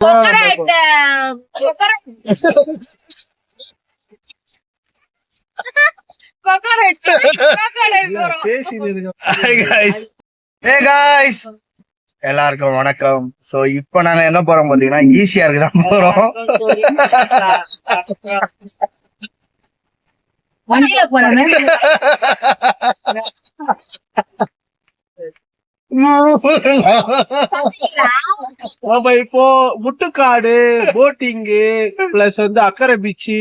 Coconut, uh, coconut. Coconut. Coconut போறோம். Hi guys. Hey guys. எல்லாருக்கும் வணக்கம் சோ இப்போ நாங்க எங்க போறோம் பாத்தீங்கன்னா ஈஸியா இருக்கு தான் போறோம் வண்டியில போறோமே நம்ம இப்போ முட்டுக்காடு போட்டிங்கு பிளஸ் வந்து அக்கரை பீச்சு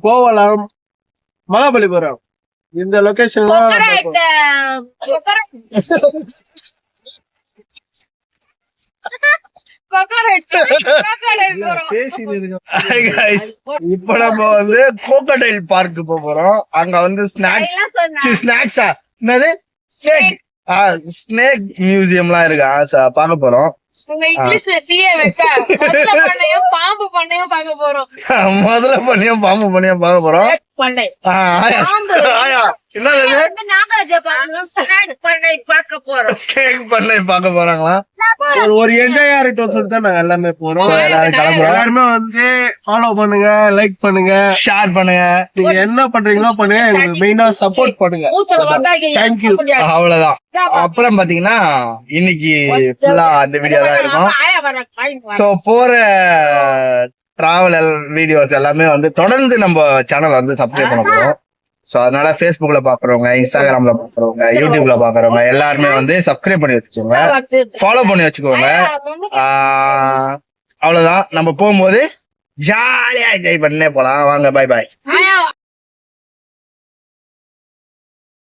கோவளம் மகாபலிபுரம். இந்த லொகேஷன். இப்போ நம்ம வந்து கோகடைல் பார்க் போறோம். அங்க வந்து ஸ்நாக்ஸ். ஸ்நாக்ஸா என்னது? ஸ்னேக் மியூசியம்லாம் இருக்கு. பார்க்க போறோம். பாம்பு பண்ணையும் பார்க்க போறோம். முதல்ல பண்ணியும் பாம்பு பண்ணியும் பார்க்க போறோம். ஆயா. ஒரு ஒரு என்ஜாயா இருக்கட்டும் சொல்லிட்டு தான் நாங்க எல்லாமே போறோம். So, எல்லாரும் கிளம்புறோம். எல்லாருமே வந்து ஃபாலோ பண்ணுங்க லைக் பண்ணுங்க. ஷேர் பண்ணுங்க. நீங்க என்ன பண்றீங்களோ பண்ணுங்க. எங்களுக்கு மெயினா சப்போர்ட் பண்ணுங்க. தேங்க்யூ அவ்வளவுதான். அப்புறம் பாத்தீங்கன்னா இன்னைக்கு ஃபுல்லா அந்த வீடியோ தான் இருக்கும். சோ போற டிராவல் வீடியோஸ் எல்லாமே வந்து தொடர்ந்து நம்ம சேனல் வந்து சப்ஸ்கிரைப் பண்ண போறோம். சோ அதனால Facebookல பாக்குறவங்க இன்ஸ்டாகிராம்ல பாக்குறவங்க யூடியூப்ல பாக்குறவங்க எல்லாருமே வந்து சப்ஸ்கிரைப் பண்ணி வச்சுக்கோங்க. ஃபாலோ பண்ணி வச்சுக்கோங்க. அவ்வளவுதான். நம்ம போகும்போது ஜாலியா என்ஜாய் பண்ணே போலாம். வாங்க பாய் ஆயா